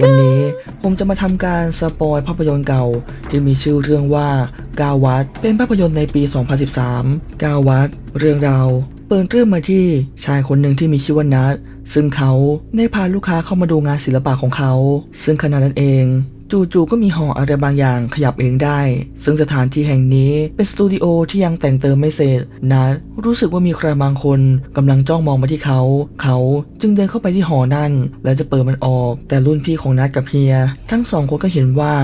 วันนี้ผมจะมาทำการสปอยภาพยนตร์เก่า ที่มีชื่อเรื่องว่ากาวัดเป็นภาพยนตร์ในปี 2013 กาวัด เรื่องราวเปิดเรื่องมาที่ชายคนหนึ่งที่มีชื่อว่านัทซึ่งเขาได้พาลูกค้าเข้ามาดูงานศิลปะของเขา ซึ่งขณะนั้นเอง จู่ๆก็มีหออะไรบางอย่างขยับเองได้ ซึ่งสถานที่แห่งนี้เป็นสตูดิโอที่ยังแต่งเติมไม่เสร็จนัทรู้สึกว่ามีใครบางคนกำลังจ้องมองมาที่เขา เขาจึงเดินเข้าไปที่หอนั่น และจะเปิดมันออก แต่รุ่นพี่ของนัทกับเฮีย ทั้งสองคนก็เห็นว่า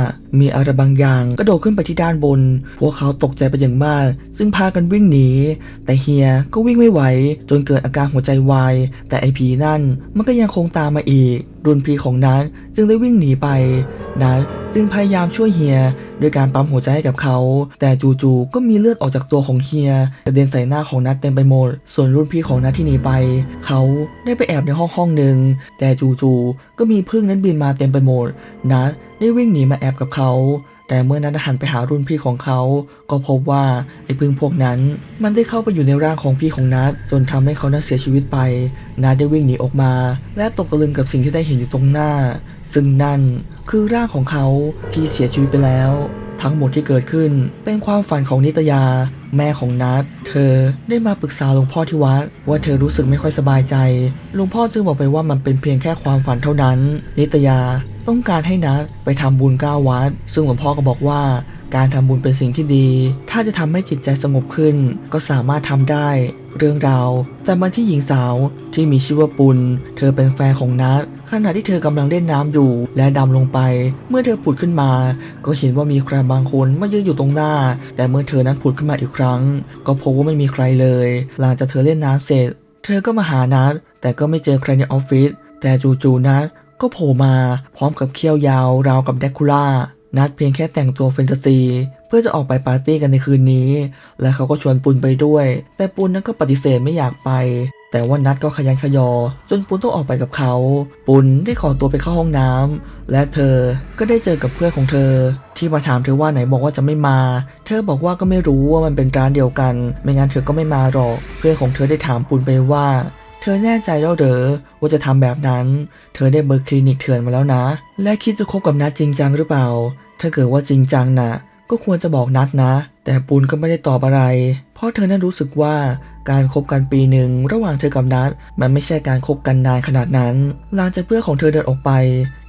มีอะไรบางอย่างกระโดดขึ้นไปที่ด้านบน พวกเขาตกใจไปอย่างมาก ซึ่งพากันวิ่งหนี แต่เฮียก็วิ่งไม่ไหว จนเกิดอาการหัวใจวาย แต่ไอผีนั่นมันก็ยังคงตามมาอีก รุ่นพี่ของนัทจึงได้วิ่งหนีไป นัทจึงพยายามช่วยเฮียด้วยการปั๊มหัวใจให้กับเขา แต่จู่ๆก็มีเลือดออกจากตัวของเฮียกระเด็นใส่หน้าของนัทเต็มไปหมด ส่วนรุ่นพี่ของนัทที่หนีไป เขาได้ไปแอบในห้องห้องหนึ่งแต่จู่ๆก็มีพึ่งนั้นบินมาเต็มไปหมด นัทได้วิ่งหนีมาแอบกับเขาแต่เมื่อนัทหันไปหารุ่นพี่ของเขา ก็พบว่าไอ้พึ่งพวกนั้น มันได้เข้าไปอยู่ในร่างของพี่ของนัทจนทำให้เขานั้นเสียชีวิตไป นัทได้วิ่งหนีออกมา และตกตะลึงกับสิ่งที่ได้เห็นอยู่ตรงหน้า ซึ่งนั่น คือร่างของเขาที่เสียชีวิตไปแล้ว ทั้งหมดที่เกิดขึ้นเป็นความฝันของนิตยา แม่ของนัทเธอได้มาปรึกษาหลวงพ่อที่วัดว่าเธอรู้สึกไม่ค่อยสบายใจหลวงพ่อจึงบอกไปว่ามันเป็นเพียงแค่ความฝันเท่านั้น นิตยาต้องการให้นัทไปทำบุญก้าวัด ซึ่งหลวงพ่อก็บอกว่าการทำบุญเป็นสิ่งที่ดี ถ้าจะทำให้จิตใจสงบขึ้น ก็สามารถทำได้ เรื่องราว แต่มาที่หญิงสาวที่มีชื่อว่าปุณ เธอเป็นแฟนของนัท ขณะที่เธอกำลังเล่นน้ำอยู่ และดำลงไป เมื่อเธอผุดขึ้นมา ก็เห็นว่ามีใครบางคนมายืนอยู่ตรงหน้า แต่เมื่อเธอนั้นผุดขึ้นมาอีกครั้ง ก็พบว่าไม่มีใครเลย หลังจากเธอเล่นน้ำเสร็จ เธอก็มาหานัทแต่ก็ไม่เจอใครในออฟฟิศแต่จู่ๆนัทก็โผล่มาพร้อมกับเขี้ยวยาวราวกับแดกคูล่านัดเพียงแค่แต่งตัวแฟนตาซี เพื่อจะออกไปปาร์ตี้กันในคืนนี้ และเขาก็ชวนปุนไปด้วย แต่ปุนนั้นก็ปฏิเสธไม่อยากไป แต่ว่านัดก็ขยันขยอ จนปุนต้องออกไปกับเขา ปุนได้ขอตัวไปเข้าห้องน้ำและเธอก็ได้เจอกับเพื่อนของเธอ ที่มาถามเธอว่าไหนบอกว่าจะไม่มา เธอบอกว่าก็ไม่รู้ว่ามันเป็นร้านเดียวกัน ไม่งั้นเธอก็ไม่มาหรอก เพื่อนของเธอได้ถามปุนไปว่า เธอแน่ใจแล้วเหรอว่าจะทำแบบนั้น เธอได้เบอร์คลินิกเถื่อนมาแล้วนะ และคิดจะคบกับนัดจริงจังหรือเปล่า ถ้าเกิดว่าจริงจังนะ่ะก็ควรจะบอกนัดนะ แต่ปูนก็ไม่ได้ตอบอะไร เพราะเธอนั้นรู้สึกว่า การคบกันปีหนึ่งระหว่างเธอกับนัดมันไม่ใช่การคบกันนานขนาดนั้น หลังจากเพื่อนของเธอเดินออกไป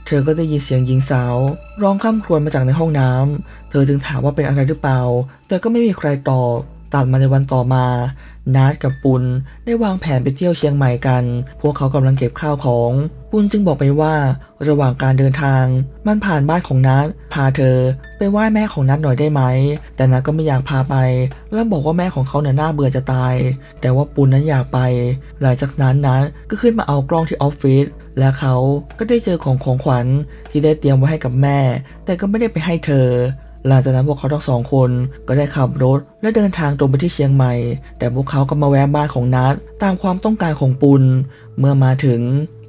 เธอก็ได้ยินเสียงหญิงสาว ร้องข้ามครวญมาจากในห้องน้ำเธอจึงถามว่าเป็นอะไรหรือเปล่า แต่ก็ไม่มีใครตอบตัดมาในวันต่อมา นัดกับปุนได้วางแผนไปเที่ยวเชียงใหม่กัน พวกเขากำลังเก็บข้าวของ ปุนจึงบอกไปว่า ระหว่างการเดินทาง มันผ่านบ้านของนัดพาเธอ ไปไหว้แม่ของนัดหน่อยได้ไหม แต่นัดก็ไม่อยากพาไป แล้วบอกว่าแม่ของเขาเนี่ยน่าเบื่อจะตาย แต่ว่าปุนนั้นอยากไป หลังจากนั้นนัดก็ขึ้นมาเอากล้องที่ออฟฟิศและเขาก็ได้เจอของของขวัญที่ได้เตรียมไว้ให้กับแม่ แต่ก็ไม่ได้ไปให้เธอหลังจากนั้นพวกเขาทั้งสองคนก็ได้ขับรถและเดินทางตรงไปที่เชียงใหม่ แต่พวกเขาก็มาแวะบ้านของนัดตามความต้องการของปุณ เมื่อมาถึง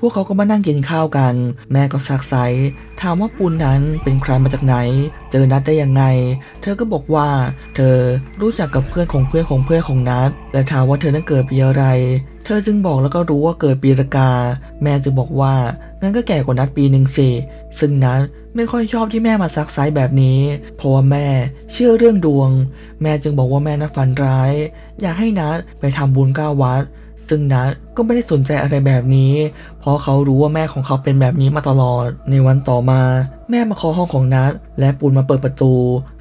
พวกเขาก็มานั่งกินข้าวกัน แม่ก็ซักไซถามว่าปุณนั้นเป็นใครมาจากไหน เจอนัดได้ยังไง เธอก็บอกว่า เธอรู้จักกับเพื่อนของเพื่อนของเพื่อนของนัดและถามว่าเธอนั้นเกิดปีอะไร เธอจึงบอกแล้วก็รู้ว่าเกิดปีรากา แม่จึงบอกว่างั้นก็แก่กว่านัดปีหนึ่งสิซึ่งนัดไม่ค่อยชอบที่แม่มาซักไซแบบนี้ เพราะว่าแม่เชื่อเรื่องดวง แม่จึงบอกว่าแม่นัดฝันร้าย อยากให้นัดไปทำบุญก้าวัด ซึ่งนัดก็ไม่ได้สนใจอะไรแบบนี้ เพราะเขารู้ว่าแม่ของเขาเป็นแบบนี้มาตลอด ในวันต่อมา แม่มาเคาะห้องของนัดและปูนมาเปิดประตู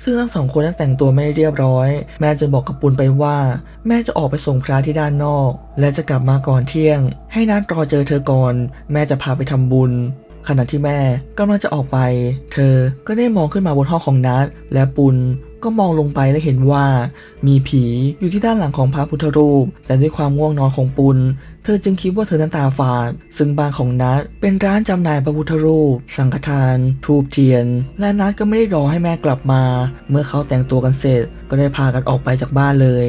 ซึ่งทั้งสองคนนั้นแต่งตัวไม่เรียบร้อย แม่จึงบอกกับปูนไปว่า แม่จะออกไปส่งพระที่ด้านนอก และจะกลับมาก่อนเที่ยง ให้นัดรอเจอเธอก่อน แม่จะพาไปทำบุญขณะที่แม่กำลังจะออกไป เธอก็ได้มองขึ้นมาบนห้องของนัดและปุน ก็มองลงไปและเห็นว่า มีผีอยู่ที่ด้านหลังของพระพุทธรูป แต่ด้วยความง่วงนอนของปุนเธอจึงคิดว่าเธอนั้นตาฝาด ซึ่งบ้านของนัดเป็นร้านจำหน่ายพระพุทธรูป สังฆทาน ทูบเทียน และนัดก็ไม่ได้รอให้แม่กลับมา เมื่อเขาแต่งตัวกันเสร็จ ก็ได้พากันออกไปจากบ้านเลย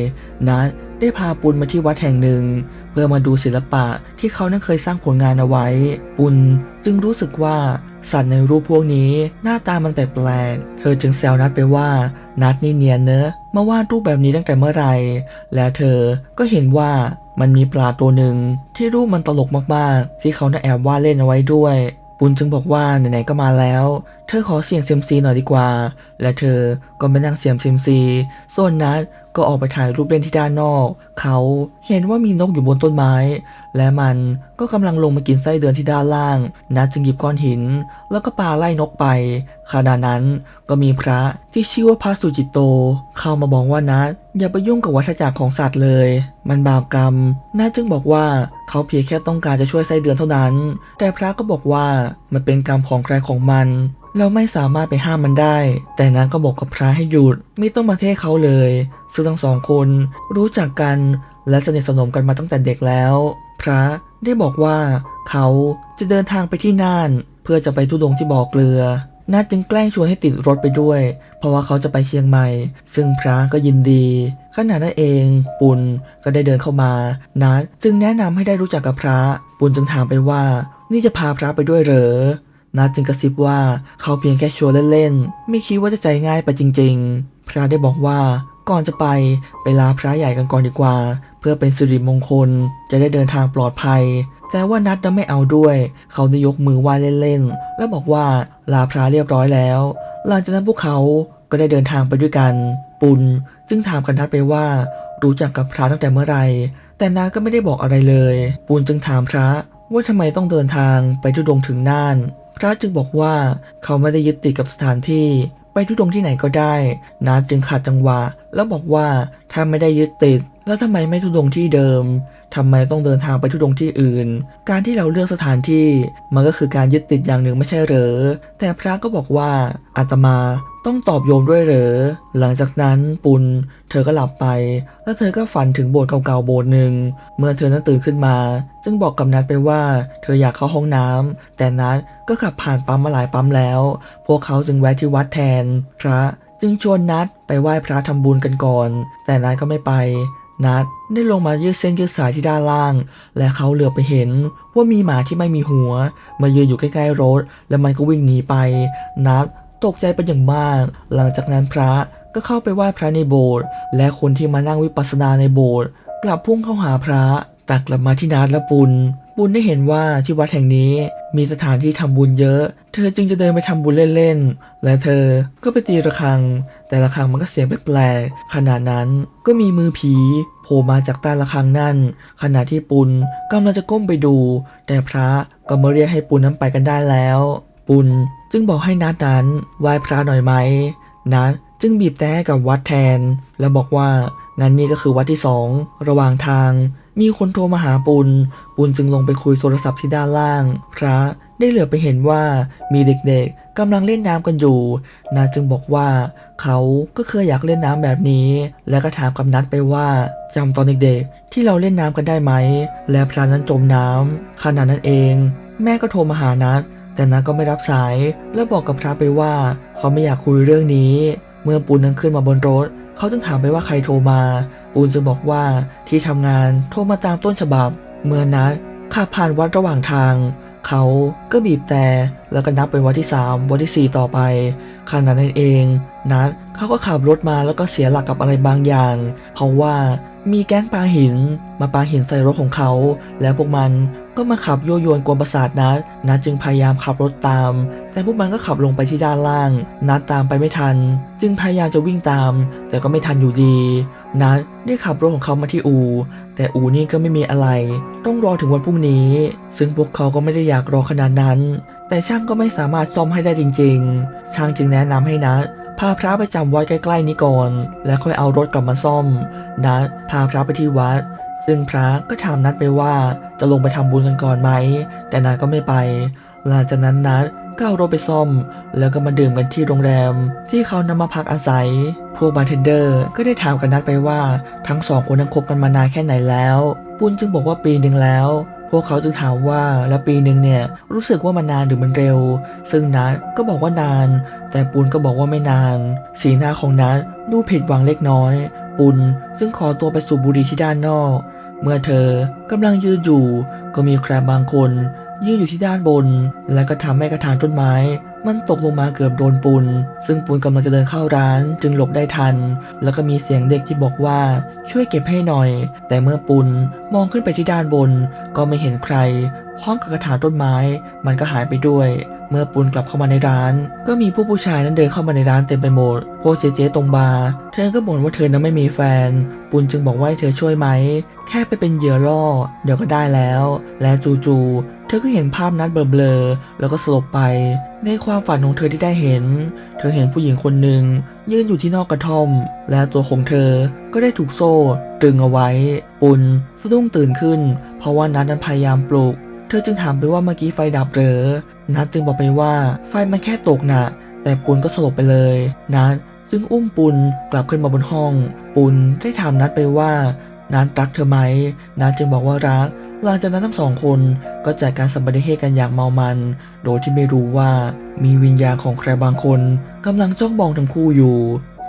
นัดได้พาปุนมาที่วัดแห่งหนึ่ง เพื่อมาดูศิลปะที่เขานั้นเคยสร้างผลงานเอาไว้ ปุนจึงรู้สึกว่าสัตว์ในรูปพวกนี้หน้าตามันแปลกๆ เธอจึงแซวนัดไปว่า นัดนี่เนียนเนอะมาวาดรูปแบบนี้ตั้งแต่เมื่อไหร่ และเธอก็เห็นว่ามันมีปลาตัวหนึ่งที่รูปมันตลกมากๆ ที่เขาน่าแอบวาดเล่นเอาไว้ด้วยปปุณจึงบอกว่าไหนๆก็มาแล้วเธอขอเสี่ยงเซยมซีหน่อยดีกว่า และเธอก็ไปนั่งเสี่ยงเซยมซี ส่วนนัดก็ออกไปถ่ายรูปเล่นที่ด้านนอก เขาเห็นว่ามีนกอยู่บนต้นไม้ และมันก็กำลังลงมากินไส้เดือนที่ด้านล่าง นัดจึงหยิบก้อนหิน แล้วก็ปาไล่นกไป ขณะนั้นก็มีพระที่ชื่อว่าพระสุจิตโต เข้ามาบอกว่านัดอย่าไปยุ่งกับวัฏจักรของสัตว์เลย มันบาปกรรม นัดจึงบอกว่าเขาเพียงแค่ต้องการจะช่วยไส้เดือนเท่านั้น แต่พระก็บอกว่ามันเป็นกรรมของใครของมัน เราไม่สามารถไปห้ามมันได้ แต่นั้นก็บอกกับพระให้หยุด ไม่ต้องมาเทศเขาเลย ซึ่งทั้งสองคนรู้จักกันและสนิทสนมกันมาตั้งแต่เด็กแล้ว พระได้บอกว่าเขาจะเดินทางไปที่น่าน เพื่อจะไปทุดงที่บ่อเกลือนาจึงแกล้งชวนให้ติดรถไปด้วย เพราะว่าเขาจะไปเชียงใหม่ ซึ่งพระก็ยินดี ขณะนั้นเอง ปุณก็ได้เดินเข้ามานัดจึงแนะนำให้ได้รู้จักกับพระ ปุณจึงถามไปว่า นี่จะพาพระไปด้วยเหรอ นัดจึงกระซิบว่าเขาเพียงแค่ชวนเล่นๆ ไม่คิดว่าจะใจง่ายไปจริง ๆ พระได้บอกว่าก่อนจะไปไปลาพระใหญ่กันก่อนดีกว่า เพื่อเป็นสิริมงคลจะได้เดินทางปลอดภัย แต่ว่านัดนั้นไม่เอาด้วย เขาได้ยกมือไหว้เล่นๆ แล้วบอกว่าลาพระเรียบร้อยแล้ว หลังจากนั้นพวกเขาก็ได้เดินทางไปด้วยกัน ปุณจึงถามกันนัดไปว่ารู้จักกับพระตั้งแต่เมื่อไหร่แต่นาก็ไม่ได้บอกอะไรเลย ปุณจึงถามพระว่าทำไมต้องเดินทางไปทุดงถึงน่าน พระจึงบอกว่าเขาไม่ได้ยึดติดกับสถานที่ ไปทุดงที่ไหนก็ได้ นาจึงขาดจังหวะ แล้วบอกว่าถ้าไม่ได้ยึดติด แล้วทำไมไม่ทุดงที่เดิมทำไมต้องเดินทางไปทุดงที่อื่น การที่เราเลือกสถานที่ มันก็คือการยึดติดอย่างหนึ่งไม่ใช่เหรอ แต่พระก็บอกว่าอาตมา ต้องตอบโยมด้วยเหรอ หลังจากนั้นปุณเธอก็หลับไป แล้วเธอก็ฝันถึงโบสถ์เก่าๆโบสถ์หนึ่ง เมื่อเธอนั้นตื่นขึ้นมา จึงบอกกับนัดไปว่า เธออยากเข้าห้องน้ำแต่นัดก็ขับผ่านปั๊มมาหลายปั๊มแล้ว พวกเขาจึงแวะที่วัดแทน พระจึงชวนนัดไปไหว้พระทำบุญกันก่อน แต่นัดก็ไม่ไป นัดได้ลงมายืดเส้นยืดสายที่ด้านล่าง และเขาเหลือไปเห็นว่ามีหมาที่ไม่มีหัว มายืนอยู่ใกล้ๆรถ แล้วมันก็วิ่งหนีไป นัด ตกใจเป็นอย่างมาก หลังจากนั้นพระก็เข้าไปไหว้พระในโบสถ์และคนที่มานั่งวิปัสสนาในโบสถ์กลับพุ่งเข้าหาพระตักกลับมาที่นัดและปุณปุณได้เห็นว่าที่วัดแห่งนี้มีสถานที่ทำบุญเยอะ เธอจึงจะเดินไปทำบุญเล่นๆ และเธอก็ไปตีระฆัง แต่ระฆังมันก็เสียงแปลกๆขณะนั้นก็มีมือผีโผล่มาจากใต้ระฆังนั่น ขณะที่ปุณกำลังจะก้มไปดู แต่พระก็มาเรียกให้ปุณนั้นไปกันได้แล้ว ปุณจึงบอกให้นัดนั้นไหว้พระหน่อยไหมนัดจึงบีบแต่กับวัดแทน แล้วบอกว่างั้นนี่ก็คือวัดที่สองระหว่างทาง มีคนโทรมาหาปุณปุณจึงลงไปคุยโทรศัพท์ที่ด้านล่าง พระได้เหลือไปเห็นว่ามีเด็กๆกำลังเล่นน้ำกันอยู่นาจึงบอกว่าเขาก็เคยอยากเล่นน้ำแบบนี้ แล้วก็ถามกับนัดไปว่าจำตอนเด็กๆ ที่เราเล่นน้ำกันได้ไหม และพระนั้นจมน้ำขณะนั้นเอง แม่ก็โทรมาหานัด แต่นัดก็ไม่รับสายแล้วบอกกับพระไปว่าเขาไม่อยากคุยเรื่องนี้ เมื่อปูนนั้นขึ้นมาบนรถ เขาจึงถามไปว่าใครโทรมา ปูนจึงบอกว่าที่ทำงานโทรมาตามต้นฉบับ เมื่อนัดขับผ่านวัดระหว่างทาง เขาก็บีบแต่แล้วก็นับเป็นวันที่ 3 วันที่ 4 ต่อไปขณะนั้นเอง นัดเขาก็ขับรถมาแล้วก็เสียหลักกับอะไรบางอย่าง เพราะว่า มีแก๊งปาหินมาปาหินใส่รถของเขา แล้วพวกมันก็มาขับโยั่วยนกวนประสาทนัดนัดจึงพยายามขับรถตาม แต่พวกมันก็ขับลงไปที่ด้านล่าง นัดตามไปไม่ทัน จึงพยายามจะวิ่งตาม แต่ก็ไม่ทันอยู่ดี นัดได้ขับรถของเขามาที่อู แต่อูนี่ก็ไม่มีอะไร ต้องรอถึงวันพรุ่งนี้ ซึ่งพวกเขาก็ไม่ได้อยากรอขนาดนั้น แต่ช่างก็ไม่สามารถซ่อมให้ได้จริง ๆ ช่างจึงแนะนำให้นัด พาพระไปจำวัดใกล้ๆนี้ก่อน แล้วค่อยเอารถกลับมาซ่อม นัดพาพระไปที่วัด ซึ่งพระก็ถามนัดไปว่าจะลงไปทำบุญกันก่อนไหม แต่นัดก็ไม่ไป หลังจากนั้นนัดก็เอารถไปซ่อม แล้วก็มาดื่มกันที่โรงแรม ที่เขานำมาพักอาศัย พวกบาร์เทนเดอร์ก็ได้ถามกันนัดไปว่าทั้งสองคนนั้นคบกันมานานแค่ไหนแล้ว ปุ้นจึงบอกว่าปีหนึ่งแล้วพวกเขาจึงถามว่าแล้วปีหนึ่งเนี่ยรู้สึกว่ามันนานหรือมันเร็ว ซึ่งนัดก็บอกว่านาน แต่ปุนก็บอกว่าไม่นาน สีหน้าของนัดดูผิดหวังเล็กน้อย ปุนซึ่งขอตัวไปสูบบุหรี่ที่ด้านนอก เมื่อเธอกำลังยืนอยู่ ก็มีใครบางคนยืนอยู่ที่ด้านบน และก็ทำให้กระถางต้นไม้ มันตกลงมาเกือบโดนปุนซึ่งปุนกำลังจะเดินเข้าร้านจึงหลบได้ทัน แล้วก็มีเสียงเด็กที่บอกว่าช่วยเก็บให้หน่อย แต่เมื่อปุนมองขึ้นไปที่ด้านบน ก็ไม่เห็นใคร พร้อมกับกระถางต้นไม้ มันก็หายไปด้วย เมื่อปุณกลับเข้ามาในร้าน ก็มีผู้ผู้ชายนั้นเดินเข้ามาในร้านเต็มไปหมด พวกเจ๊ๆตรงบาร์ เธอก็บ่นว่าเธอนั้นไม่มีแฟนปุณจึงบอกว่าให้เธอช่วยไหม แค่ไปเป็นเหยื่อล่อ เดี๋ยวก็ได้แล้ว และจู่ๆ เธอก็เห็นภาพนั้นเบลอๆ แล้วก็สลบไป ในความฝันของเธอที่ได้เห็น เธอเห็นผู้หญิงคนหนึ่งยืนอยู่ที่นอกกระท่อม และตัวของเธอก็ได้ถูกโซ่ตรึงเอาไว้ ปุณสะดุ้งตื่นขึ้น เพราะว่านัดนั้นพยายามปลุก ธอจึงถามไปว่าเมื่อกี้ไฟดับหรือนัดจึงบอกไปว่าไฟมันแค่ตกน่ะ แต่ปุณก็สลบไปเลย นัดจึงอุ้มปุณกลับขึ้นมาบนห้อง ปุณได้ถามนัดไปว่านัดรักเธอไหม นัดจึงบอกว่ารัก หลังจากนั้นทั้งสองคนก็จัดการสัมปติเหตุกันอย่างเมามัน โดยที่ไม่รู้ว่ามีวิญญาณของใครบางคนกำลังจ้องมองทั้งคู่อยู่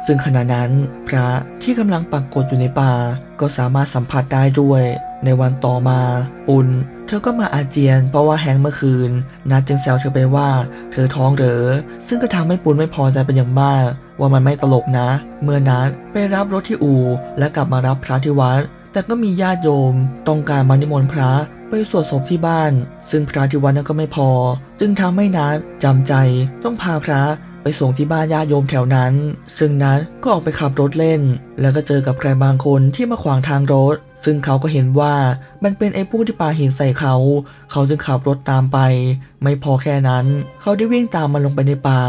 ซึ่งขณะนั้นพระที่กำลังปักกฏอยู่ในป่าก็สามารถสัมผัสได้ด้วย ในวันต่อมาปุณ เธอก็มาอาเจียนเพราะว่าแฮงเมื่อคืน นัดจึงแซวเธอไปว่า เธอท้องเหรอ ซึ่งก็ทำให้ปุณไม่พอใจเป็นอย่างมาก ว่ามันไม่ตลกนะ เมื่อนัดไปรับรถที่อู่และกลับมารับพระที่วัด แต่ก็มีญาติโยม ต้องการมานิมนต์พระไปสวดศพที่บ้าน ซึ่งพระที่วัดนั้นก็ไม่พอ จึงทำให้นัดจำใจต้องพาพระไปส่งที่บ้านญาติโยมแถวนั้น ซึ่งนัดก็ออกไปขับรถเล่น แล้วก็เจอกับใครบางคนที่มาขวางทางรถ ซึ่งเขาก็เห็นว่ามันเป็นไอ้พวกที่ปาหินใส่เขา เขาจึงขับรถตามไป ไม่พอแค่นั้น เขาได้วิ่งตามมันลงไปในป่า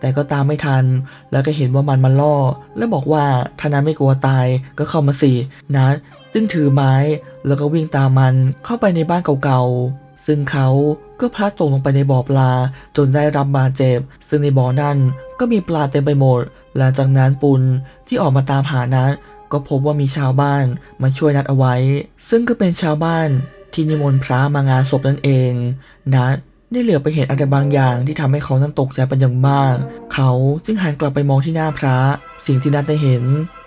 แต่ก็ตามไม่ทัน แล้วก็เห็นว่ามันมาล่อ แล้วบอกว่าถ้านั้นไม่กลัวตายก็เข้ามาสินัดจึงถือไม้ แล้วก็วิ่งตามมันเข้าไปในบ้านเก่าๆ ซึ่งเขาก็พลัดตกลงไปในบ่อปลา จนได้รับบาดเจ็บ ซึ่งในบ่อนั่นก็มีปลาเต็มไปหมด หลังจากนั้นปุณที่ออกมาตามหานัด ก็พบว่ามีชาวบ้านมาช่วยนัดเอาไว้ ซึ่งก็เป็นชาวบ้านที่นิมนต์พระมางานศพนั่นเอง นัดได้เหลือไปเห็นอะไรบางอย่างที่ทำให้เขานั้นตกใจเป็นอย่างมาก เขาจึงหันกลับไปมองที่หน้าพระ สิ่งที่นัดได้เห็น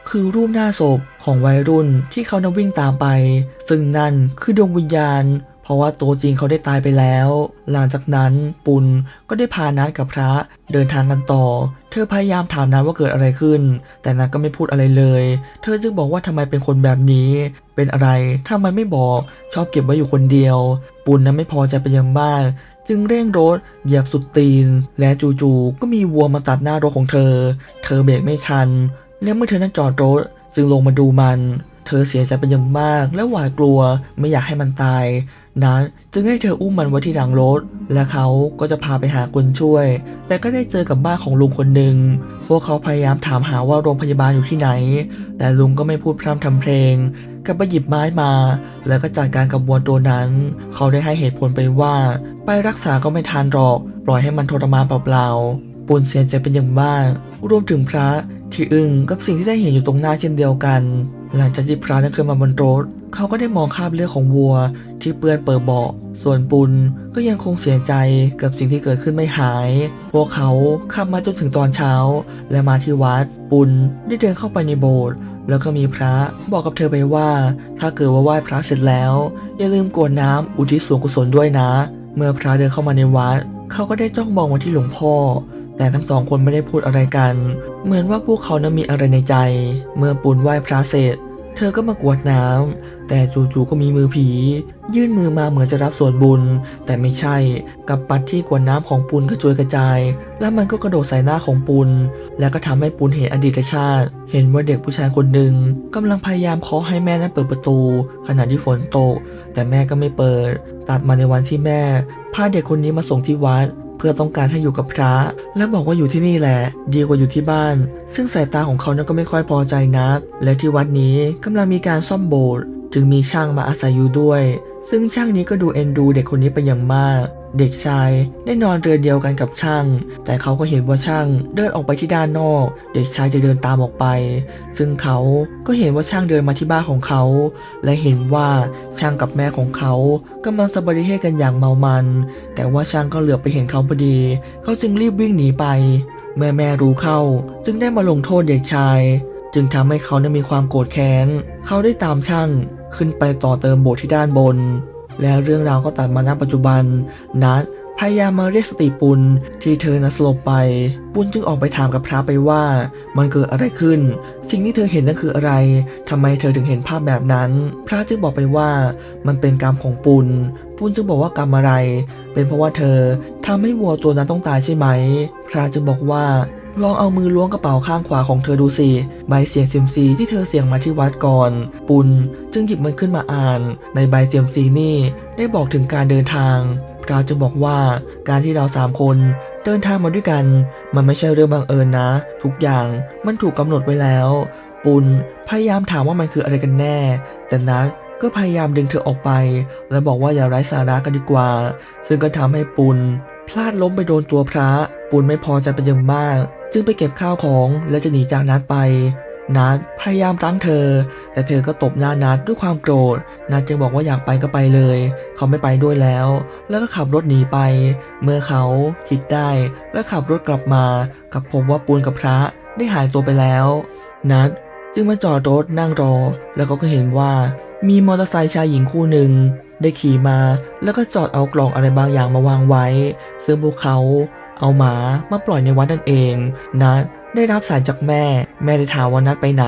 คือรูปหน้าศพของวัยรุ่นที่เขานั้นวิ่งตามไป ซึ่งนั่นคือดวงวิญญาณ ราะว่าตัวจริงเขาได้ตายไปแล้ว หลังจากนั้นปุณก็ได้พานัดกับพระเดินทางกันต่อ เธอพยายามถามนัดว่าเกิดอะไรขึ้น แต่นัดก็ไม่พูดอะไรเลย เธอจึงบอกว่าทำไมเป็นคนแบบนี้ เป็นอะไรทำไมไม่บอก ชอบเก็บไว้อยู่คนเดียว ปุณนั้นไม่พอใจเป็นอย่างมากจึงเร่งรถเหยียบสุดตีน และจู่ๆก็มีวัวมาตัดหน้ารถของเธอ เธอเบรกไม่ทัน และเมื่อเธอนั้นจอดรถจึงลงมาดูมัน เธอเสียใจเป็นอย่างมากและหวาดกลัวไม่อยากให้มันตาย นัทจึงให้เธออุ้มมันไว้ที่หลังรถ และเขาก็จะพาไปหาคนช่วย แต่ก็ได้เจอกับบ้านของลุงคนหนึ่ง พวกเขาพยายามถามหาว่าโรงพยาบาลอยู่ที่ไหน แต่ลุงก็ไม่พูดพร่ำทำเพลงกลับไปหยิบไม้มา แล้วก็จัดการกับวัวตัวนั้น เขาได้ให้เหตุผลไปว่า ไปรักษาก็ไม่ทันหรอก ปล่อยให้มันทรมานเปล่าๆปุนเสียใจเป็นอย่างมาก รวมถึงพระที่อึ้งกับสิ่งที่ได้เห็นอยู่ตรงหน้าเช่นเดียวกัน หลังจากที่พระนั้นขึ้นมาบนรถเขาก็ได้มองคราบเลือดของวัว ที่เปื้อนเปิดเบาะ ส่วนปุนก็ยังคงเสียใจกับสิ่งที่เกิดขึ้นไม่หาย พวกเขาขับมาจนถึงตอนเช้า และมาที่วัด ปุนได้เดินเข้าไปในโบสถ์แล้วก็มีพระบอกกับเธอไปว่า ถ้าเกิดว่าไหว้พระเสร็จแล้ว อย่าลืมกรวดน้ำอุทิศส่วนกุศลด้วยนะ เมื่อพระเดินเข้ามาในวัด เขาก็ได้จ้องมองมาที่หลวงพ่อ แต่ทั้งสองคนไม่ได้พูดอะไรกัน เหมือนว่าพวกเขานั้นมีอะไรในใจ เมื่อปุนไหว้พระเสร็จ เธอก็มากวดน้ำแต่จู่ๆก็มีมือผี ยื่นมือมาเหมือนจะรับส่วนบุญ แต่ไม่ใช่กับปัดที่กวดน้ำของปุนกระจุยกระจาย แล้วมันก็กระโดดใส่หน้าของปุนแล้วก็ทำให้ปุนเห็นอดีตชาติ เห็นว่าเด็กผู้ชายคนหนึ่งกำลังพยายามเคาะให้แม่นั้นเปิดประตู ขณะที่ฝนตก แต่แม่ก็ไม่เปิด ตัดมาในวันที่แม่พาเด็กคนนี้มาส่งที่วัด พื่อต้องการให้อยู่กับพระ และบอกว่าอยู่ที่นี่แหละ ดีกว่าอยู่ที่บ้าน ซึ่งสายตาของเขานั้นก็ไม่ค่อยพอใจนัก และที่วัดนี้กำลังมีการซ่อมโบสถ์จึงมีช่างมาอาศัยอยู่ด้วย ซึ่งช่างนี้ก็ดูเอ็นดูเด็กคนนี้เป็นอย่างมาก เด็กชายได้นอนเรือเดียวกันกับช่าง แต่เขาก็เห็นว่าช่างเดินออกไปที่ด้านนอก เด็กชายจะเดินตามออกไป ซึ่งเขาก็เห็นว่าช่างเดินมาที่บ้านของเขา และเห็นว่าช่างกับแม่ของเขากำลังสบริเฮกันอย่างเมามัน แต่ว่าช่างก็เหลือบไปเห็นเขาพอดี เขาจึงรีบวิ่งหนีไปแม่แม่รู้เข้า จึงได้มาลงโทษเด็กชาย จึงทำให้เขานั้นมีความโกรธแค้น เขาได้ตามช่างขึ้นไปต่อเติมโบสถ์ที่ด้านบน แล้วเรื่องราวก็ตัดมาณปัจจุบัน นัดพยายามมาเรียกสติปุณที่เธอนั้นสลบไป ปุณจึงออกไปถามกับพระไปว่า มันเกิดอะไรขึ้น สิ่งที่เธอเห็นนั่นคืออะไรทำไมเธอถึงเห็นภาพแบบนั้น พระจึงบอกไปว่ามันเป็นกรรมของปุณปุณจึงบอกว่ากรรมอะไร เป็นเพราะว่าเธอทำให้วัวตัวนั้นต้องตายใช่ไหม พระจึงบอกว่า ลองเอามือล้วงกระเป๋าข้างขวาของเธอดูสิ ใบเสียงเซียมซีที่เธอเสียงมาที่วัดก่อน ปุณจึงหยิบมันขึ้นมาอ่าน ในใบเซียมซีนี่ได้บอกถึงการเดินทางพระจึงบอกว่าการที่เราสามคนเดินทางมาด้วยกัน มันไม่ใช่เรื่องบังเอิญนะ ทุกอย่างมันถูกกำหนดไว้แล้ว ปุณพยายามถามว่ามันคืออะไรกันแน่ แต่นัทก็พยายามดึงเธอออกไป และบอกว่าอย่าไร้สาระกันดีกว่า ซึ่งก็ทำให้ปุณ พลาดล้มไปโดนตัวพระปุณไม่พอใจเป็นอย่างมาก จึงไปเก็บข้าวของและจะหนีจากนัทไป นัทพยายามรั้งเธอ แต่เธอก็ตบหน้านัทด้วยความโกรธ นัทจึงบอกว่าอยากไปก็ไปเลย เขาไม่ไปด้วยแล้ว แล้วก็ขับรถหนีไป เมื่อเขาคิดได้และขับรถกลับมา กับพบว่าปูนกับพระได้หายตัวไปแล้ว นัทจึงมาจอดรถนั่งรอ แล้วก็เห็นว่ามีมอเตอร์ไซค์ชายหญิงคู่หนึ่ง ได้ขี่มาแล้วก็จอดเอากล่องอะไรบางอย่างมาวางไว้ ซึ่งพวกเขาเอาหมามาปล่อยในวัดนั่นเอง นัทได้รับสายจากแม่ แม่ได้ถามว่านัทไปไหน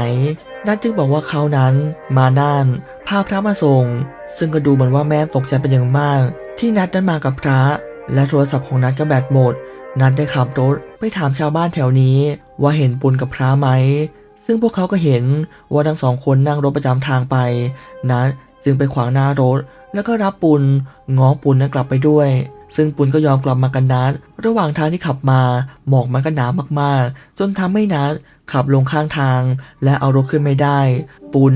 นัทจึงบอกว่าเขานั้นมาน่านพาพระมาส่ง ซึ่งก็ดูเหมือนว่าแม่ตกใจเป็นอย่างมาก ที่นัทนั้นมากับพระ และโทรศัพท์ของนัทก็แบตหมด นัทได้ขับรถไปถามชาวบ้านแถวนี้ ว่าเห็นปุณกับพระไหม ซึ่งพวกเขาก็เห็นว่าทั้งสองคนนั่งรถประจำทางไป นัทจึงไปขวางหน้ารถ แล้วก็รับปุณง้อปุณนั้นกลับไปด้วย ซึ่งปุณก็ยอมกลับมากันนัดระหว่างทางที่ขับมาหมอกมันก็หนามากๆ จนทำให้นัดขับลงข้างทาง และเอารถขึ้นไม่ได้ ปุณ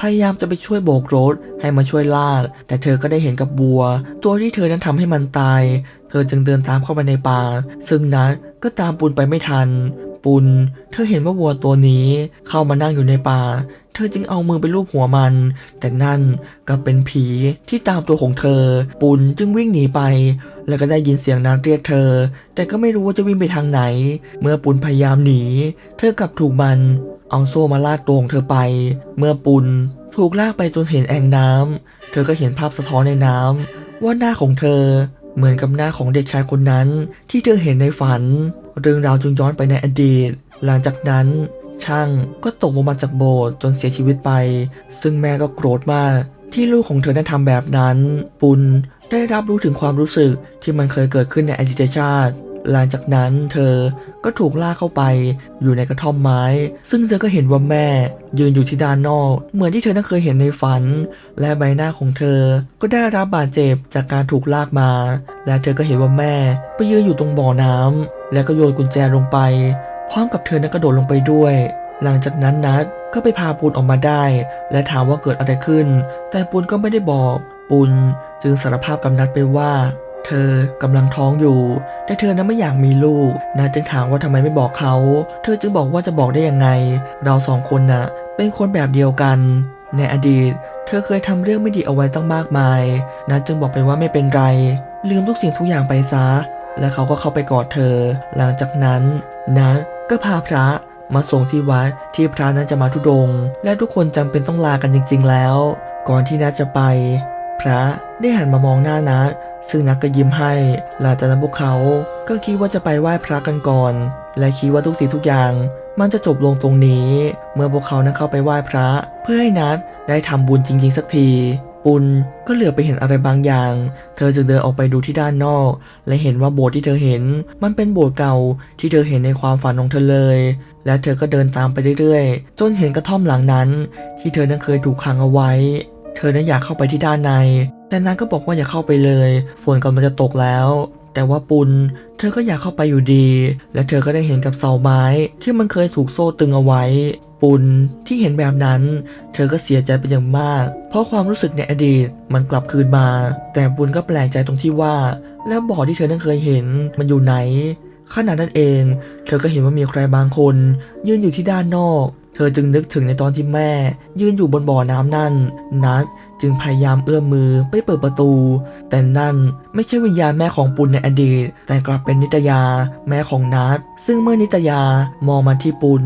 พยายามจะไปช่วยโบกรถให้มาช่วยลากแต่เธอก็ได้เห็นกับบัว ตัวที่เธอนั้นทำให้มันตาย เธอจึงเดินตามเข้าไปในป่า ซึ่งนัดก็ตามปุณไปไม่ทัน ปุณเธอเห็นว่าวัวตัวนี้เข้ามานั่งอยู่ในป่า เธอจึงเอามือไปลูบหัวมัน แต่นั่นก็เป็นผีที่ตามตัวของเธอ ปุณจึงวิ่งหนีไป แล้วก็ได้ยินเสียงนางเรียกเธอ แต่ก็ไม่รู้ว่าจะวิ่งไปทางไหน เมื่อปุณพยายามหนี เธอกลับถูกมันเอาโซ่มาลากตัวของเธอไป เมื่อปุณถูกลากไปจนเห็นแอ่งน้ำเธอก็เห็นภาพสะท้อนในน้ำว่าหน้าของเธอเหมือนกับหน้าของเด็กชายคนนั้นที่เธอเห็นในฝัน เรื่องราวจึงย้อนไปในอดีต หลังจากนั้นช่างก็ตกลงมาจากโบสถ์จนเสียชีวิตไป ซึ่งแม่ก็โกรธมาก ที่ลูกของเธอได้ทำแบบนั้น ปุณได้รับรู้ถึงความรู้สึกที่มันเคยเกิดขึ้นในอดีตชาติ หลังจากนั้นเธอก็ถูกลากเข้าไปอยู่ในกระท่อมไม้ ซึ่งเธอก็เห็นว่าแม่ยืนอยู่ที่ด้านนอก เหมือนที่เธอนั้นเคยเห็นในฝัน และใบหน้าของเธอก็ได้รับบาดเจ็บจากการถูกลากมา และเธอก็เห็นว่าแม่ไปยืนอยู่ตรงบ่อน้ำและก็โยนกุญแจลงไป พร้อมกับเธอนั้นกระโดดลงไปด้วย หลังจากนั้นนัดก็ไปพาปูนออกมาได้ และถามว่าเกิดอะไรขึ้น แต่ปูนก็ไม่ได้บอก ปูนจึงสารภาพกับนัดไปว่า เธอกำลังท้องอยู่ แต่เธอนั้นไม่อยากมีลูกนัดจึงถามว่าทำไมไม่บอกเขา เธอจึงบอกว่าจะบอกได้ยังไง เราสองคนน่ะ เป็นคนแบบเดียวกัน ในอดีต เธอเคยทำเรื่องไม่ดีเอาไว้ตั้งมากมายนัดจึงบอกไปว่าไม่เป็นไร ลืมทุกสิ่งทุกอย่างไปซะ และเขาก็เข้าไปกอดเธอ หลังจากนั้นนัดก็พาพระมาส่งที่วัดที่พระนั้นจะมาทุดง และทุกคนจำเป็นต้องลากันจริง ๆ แล้ว ก่อนที่นัดจะไป พระได้หันมามองหน้านัดซึ่งนัดก็ยิ้มให้ หลังจากนั้นพวกเขาก็คิดว่าจะไปไหว้พระกันก่อน และคิดว่าทุกสิ่งทุกอย่าง มันจะจบลงตรงนี้ เมื่อพวกเขานั้นเข้าไปไหว้พระ เพื่อให้นัดได้ทำบุญจริง ๆ สักทีปุณก็เหลือไปเห็นอะไรบางอย่าง เธอจึงเดินออกไปดูที่ด้านนอก และเห็นว่าโบสถ์ที่เธอเห็น มันเป็นโบสถ์เก่าที่เธอเห็นในความฝันของเธอเลย และเธอก็เดินตามไปเรื่อยๆ จนเห็นกระท่อมหลังนั้น ที่เธอนั้นเคยถูกขังเอาไว้ เธอนั้นอยากเข้าไปที่ด้านใน แต่นางก็บอกว่าอย่าเข้าไปเลย ฝนกำลังจะตกแล้ว แต่ว่าปุณเธอก็อยากเข้าไปอยู่ดี และเธอก็ได้เห็นกับเสาไม้ที่มันเคยถูกโซ่ตึงเอาไว้ ปุณที่เห็นแบบนั้น เธอก็เสียใจเป็นอย่างมาก เพราะความรู้สึกในอดีตมันกลับคืนมา แต่ปุณก็แปลกใจตรงที่ว่า แล้วบ่อที่เธอนั้นเคยเห็นมันอยู่ไหนขณะนั้นเอง เธอก็เห็นว่ามีใครบางคน ยืนอยู่ที่ด้านนอก เธอจึงนึกถึงในตอนที่แม่ ยืนอยู่บนบ่อน้ำนั่น นัดจึงพยายามเอื้อมมือไปเปิดประตู แต่นั่นไม่ใช่วิญญาณแม่ของปุณในอดีต แต่กลับเป็นนิตยาแม่ของนัดซึ่งเมื่อนิตยามองมาที่ปุณ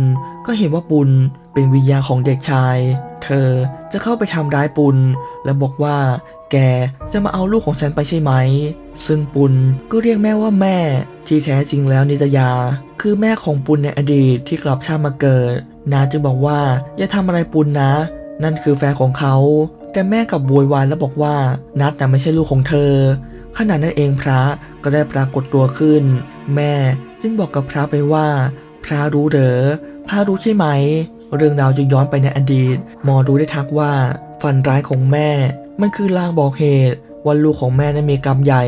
ก็เห็นว่าปุณเป็นวิญญาณของเด็กชาย เธอจะเข้าไปทำร้ายปุณและบอกว่าแกจะมาเอาลูกของฉันไปใช่ไหม ซึ่งปุณก็เรียกแม่ว่าแม่ ที่แท้จริงแล้วนิตยา คือแม่ของปุณในอดีตที่กลับชาติมาเกิด นาจึงบอกว่าอย่าทำอะไรปุณนะ นั่นคือแฟนของเขา แต่แม่กลับโวยวายแล้วบอกว่า นัดน่ะไม่ใช่ลูกของเธอ ขณะนั้นเองพระก็ได้ปรากฏตัวขึ้น แม่จึงบอกกับพระไปว่า พระรู้เหรอพระรู้ใช่ไหม เรื่องราวจึงย้อนไปในอดีต หมอรู้ได้ทักว่า ฝันร้ายของแม่ มันคือลางบอกเหตุว่าลูกของแม่นั้นมีกรรมใหญ่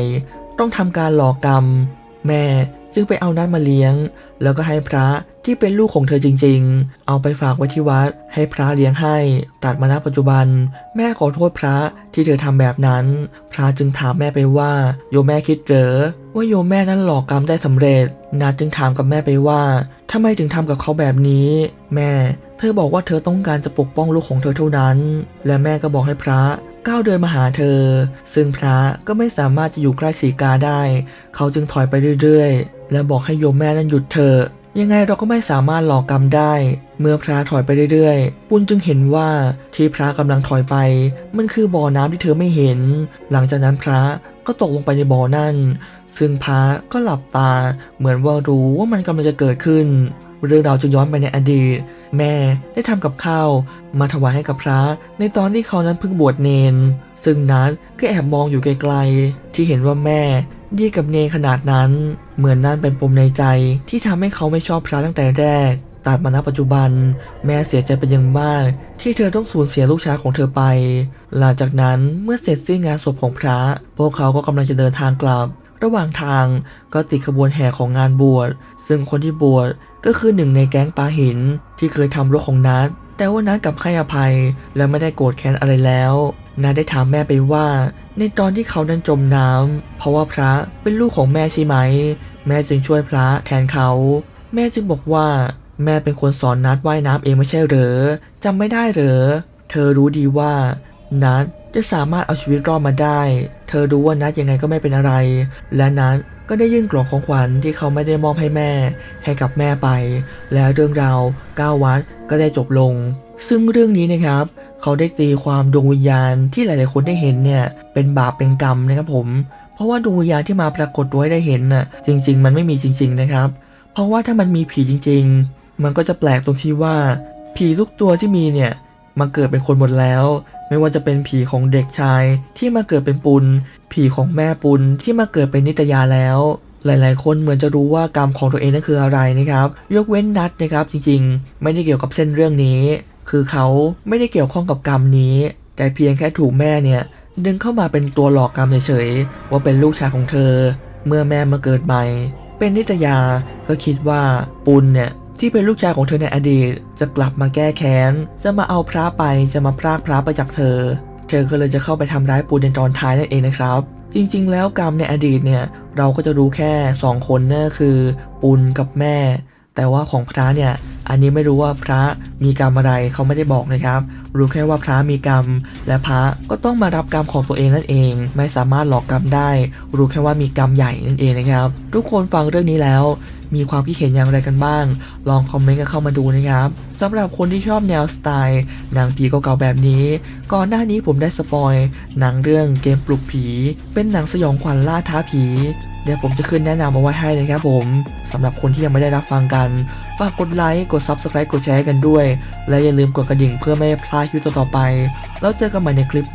ต้องทำการหลอกกรรมแม่ จึงไปเอานัดมาเลี้ยง แล้วก็ให้พระที่เป็นลูกของเธอจริงๆ เอาไปฝากไว้ที่วัด ให้พระเลี้ยงให้ ตัดมาณปัจจุบัน แม่ขอโทษพระที่เธอทำแบบนั้น พระจึงถามแม่ไปว่า โยมแม่คิดเหรอว่าโยมแม่นั้นหลอกกรรมได้สำเร็จ นัดจึงถามกับแม่ไปว่าทำไมถึงทำกับเขาแบบนี้ แม่ เธอบอกว่าเธอต้องการจะปกป้องลูกของเธอเท่านั้น และแม่ก็บอกให้พระก้าวเดินมาหาเธอ ซึ่งพระก็ไม่สามารถจะอยู่ใกล้สีกาได้ เขาจึงถอยไปเรื่อยๆ และบอกให้โยมแม่นั้นหยุดเถอะยังไงเราก็ไม่สามารถหลอกกรรมได้ เมื่อพระถอยไปเรื่อยๆ ปุณจึงเห็นว่าที่พระกำลังถอยไป มันคือบ่อน้ำที่เธอไม่เห็น หลังจากนั้นพระก็ตกลงไปในบ่อนั่น ซึ่งพระก็หลับตา เหมือนว่ารู้ว่ามันกำลังจะเกิดขึ้น เรื่องราวจึงย้อนไปในอดีต แม่ได้ทำกับข้าวมาถวายให้กับพระในตอนที่เขานั้นเพิ่งบวชเนน ซึ่งนัทก็แอบมองอยู่ไกลๆที่เห็นว่าแม่ ดีกับเนขนาดนั้น เหมือนนั่นเป็นปมในใจที่ทำให้เขาไม่ชอบพระตั้งแต่แรกตัดมาณปัจจุบัน แม่เสียใจเป็นอย่างมาก ที่เธอต้องสูญเสียลูกชายของเธอไป หลังจากนั้นเมื่อเสร็จสิ้นงานศพของพระ พวกเขาก็กำลังจะเดินทางกลับ ระหว่างทางก็ติดขบวนแห่ของงานบวชซึ่งคนที่บวชก็คือหนึ่งในแก๊งปาหิน ที่เคยทำรถของนัทแต่ว่านัทกลับให้อภัยและไม่ได้โกรธแค้นอะไรแล้วนัทได้ถามแม่ไปว่า ในตอนที่เขานั้นจมน้ำเพราะว่าพระเป็นลูกของแม่ใช่ไหม แม่จึงช่วยพระแทนเขา แม่จึงบอกว่า แม่เป็นคนสอนนัดว่ายน้ำเองไม่ใช่เหรอจำไม่ได้เหรอ เธอรู้ดีว่า นัดจะสามารถเอาชีวิตรอดมาได้ เธอรู้ว่านัดยังไงก็ไม่เป็นอะไร และนัดก็ได้ยื่นกล่องของขวัญที่เขาไม่ได้มอบให้แม่ ให้กับแม่ไป แล้วเรื่องราวก้าวัดก็ได้จบลง ซึ่งเรื่องนี้นะครับเขาได้ตีความดวงวิญญาณที่หลาย ๆ คนได้เห็นเนี่ยเป็นบาปเป็นกรรมนะครับผม เพราะว่าดวงวิญญาณที่มาปรากฏตัวให้ได้เห็นน่ะจริง ๆ มันไม่มีจริง ๆ นะครับ เพราะว่าถ้ามันมีผีจริง ๆ มันก็จะแปลกตรงที่ว่า ผีทุกตัวที่มีเนี่ย มาเกิดเป็นคนหมดแล้ว ไม่ว่าจะเป็นผีของเด็กชายที่มาเกิดเป็นปุลผีของแม่ปุลที่มาเกิดเป็นนิตยาแล้ว หลายๆ คนเหมือนจะรู้ว่ากรรมของตัวเองนั่นคืออะไรนะครับ ยกเว้นนัดนะครับจริงๆ ไม่ได้เกี่ยวกับเส้นเรื่องนี้ คือเขาไม่ได้เกี่ยวข้องกับกรรมนี้ แต่เพียงแค่ถูกแม่เนี่ยดึงเข้ามาเป็นตัวหลอกกรรมเฉยๆว่าเป็นลูกชายของเธอ เมื่อแม่มาเกิดใหม่ เป็นนิตยาก็คิดว่าปุลเนี่ย ที่เป็นลูกชายของเธอในอดีต จะกลับมาแก้แค้น จะมาเอาพระไปจะมาพรากพระไปจากเธอ เธอก็เลยจะเข้าไปทำร้ายปุลในตอนท้ายนั่นเองนะครับ จริง ๆ แล้วกรรมในอดีตเนี่ยเราก็จะรู้แค่ 2 คนนั่นคือปุลกับแม่ แต่ว่าของพระเนี่ยอันนี้ไม่รู้ว่าพระมีกรรมอะไรเขาไม่ได้บอกนะครับ รู้แค่ว่าพระมีกรรม และพระก็ต้องมารับกรรมของตัวเองนั่นเอง ไม่สามารถหลอกกรรมได้ รู้แค่ว่ามีกรรมใหญ่นั่นเองนะครับ ทุกคนฟังเรื่องนี้แล้ว มีความคิดเห็นอย่างไรกันบ้าง ลองคอมเมนต์กันเข้ามาดูนะครับสำหรับคนที่ชอบแนวสไตล์หนังผีเก่าๆแบบนี้ ก่อนหน้านี้ผมได้สปอยหนังเรื่องเกมปลุกผี เป็นหนังสยองขวัญล่าท้าผีเดี๋ยวผมจะขึ้นแนะนำเอาไว้ให้นะครับผมสำหรับคนที่ยังไม่ได้รับฟังกัน ฝากกดไลค์กด Subscribe กดแชร์กันด้วย และอย่าลืมกดกระดิ่งเพื่อไม่ให้พลาดคลิปต่อๆไป แล้วเจอกันใหม่ในคลิปหน้า